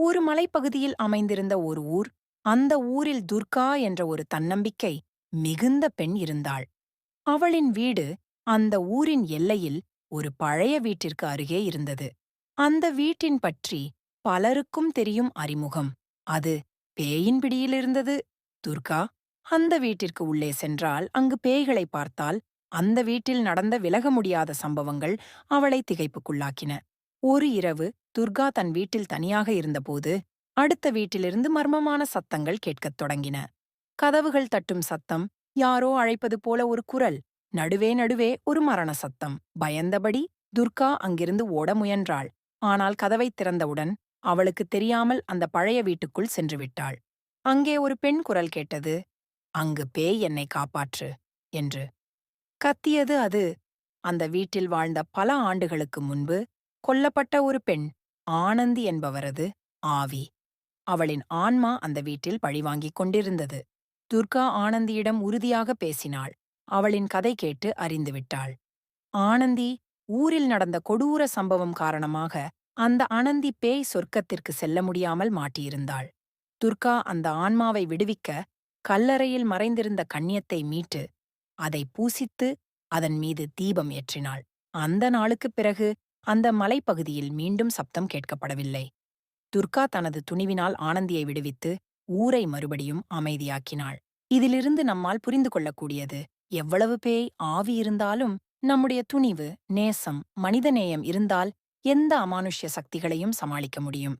ஒரு மலைப்பகுதியில் அமைந்திருந்த ஒரு ஊர் அந்த ஊரில் துர்கா என்ற ஒரு தன்னம்பிக்கை மிகுந்த பெண் இருந்தாள். அவளின் வீடு அந்த ஊரின் எல்லையில் ஒரு பழைய வீட்டிற்கு அருகே இருந்தது. அந்த வீட்டின் பற்றி பலருக்கும் தெரியும் அறிமுகம். அது பேயின் பிடியிலிருந்தது துர்கா அந்த வீட்டிற்கு உள்ளே சென்றால் அங்கு பேய்களை பார்த்தால் அந்த வீட்டில் நடந்த விலக முடியாத சம்பவங்கள் அவளை திகைப்புக்குள்ளாக்கின. ஒரு இரவு துர்கா தன் வீட்டில் தனியாக இருந்தபோது அடுத்த வீட்டிலிருந்து மர்மமான சத்தங்கள் கேட்கத் தொடங்கின. கதவுகள் தட்டும் சத்தம் யாரோ அழைப்பது போல ஒரு குரல் நடுவே நடுவே ஒரு மரண சத்தம். பயந்தபடி துர்கா அங்கிருந்து ஓட முயன்றாள். ஆனால் கதவைத் திறந்தவுடன் அவளுக்கு தெரியாமல் அந்த பழைய வீட்டுக்குள் சென்று விட்டாள். அங்கே ஒரு பெண் குரல் கேட்டது அங்கு பேய் என்னை காப்பாற்று என்று. கத்தியது அது. அந்த வீட்டில் வாழ்ந்த பல ஆண்டுகளுக்கு முன்பு கொல்லப்பட்ட ஒரு பெண் ஆனந்தி என்பவரது ஆவி. அவளின் ஆன்மா அந்த வீட்டில் பழிவாங்கிக் கொண்டிருந்தது. துர்கா ஆனந்தியிடம் உறுதியாக பேசினாள். அவளின் கதை கேட்டு அறிந்துவிட்டாள் ஆனந்தி ஊரில் நடந்த கொடூர சம்பவம் காரணமாக அந்த அனந்தி பேய் சொர்க்கத்திற்கு செல்ல முடியாமல் மாட்டியிருந்தாள். துர்கா அந்த ஆன்மாவை விடுவிக்க கல்லறையில் மறைந்திருந்த கண்ணியத்தை மீட்டு அதை பூசித்து அதன் மீது தீபம் ஏற்றினாள். அந்த நாளுக்குப் பிறகு அந்த மலைப்பகுதியில் மீண்டும் சப்தம் கேட்கப்படவில்லை. துர்கா தனது துணிவினால் ஆனந்தியை விடுவித்து ஊரை மறுபடியும் அமைதியாக்கினாள். இதிலிருந்து நம்மால் புரிந்து கொள்ளக்கூடியது எவ்வளவு பேய் ஆவி இருந்தாலும் நம்முடைய துணிவு நேசம் மனிதநேயம் இருந்தால் எந்த அமானுஷ்ய சக்திகளையும் சமாளிக்க முடியும்.